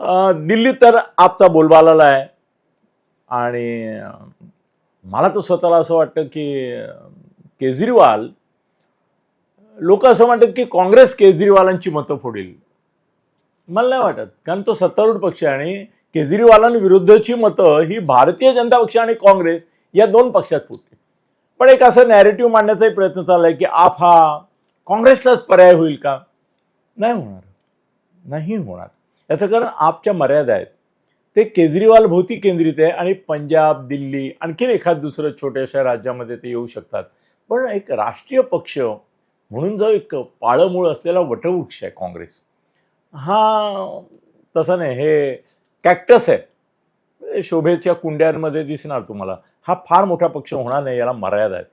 दिल्ली दिल्लीत तर आपचा बोलबाला आहे. आणि मला तर स्वतःला असं वाटतं की केजरीवाल लोक असं म्हणतात की काँग्रेस केजरीवालांची मतं फोडील. मला नाही वाटत. कारण तो सत्तारूढ पक्ष आणि केजरीवालांविरुद्धची मतं ही भारतीय जनता पक्ष आणि काँग्रेस या दोन पक्षात फुटते पण एक असं नॅरेटिव्ह मांडण्याचाही प्रयत्न चाललाय की आप हा काँग्रेसलाच पर्याय होईल का? नाही होणार. नाही होणार. याचं कारण आपच्या मर्यादा आहेत. ते केजरीवाल भोवती केंद्रित आहे आणि पंजाब दिल्ली आणखीन एखाद दुसरं छोट्याशा राज्यामध्ये ते येऊ शकतात. पण एक राष्ट्रीय पक्ष म्हणून जो एक पाळंमूळ असलेला वटवृक्ष आहे काँग्रेस हा तसं नाही हे कॅक्टस आहे शोभेच्या कुंड्यांमध्ये दिसणार तुम्हाला. हा फार मोठा पक्ष होणार नाही याला मर्यादा आहेत.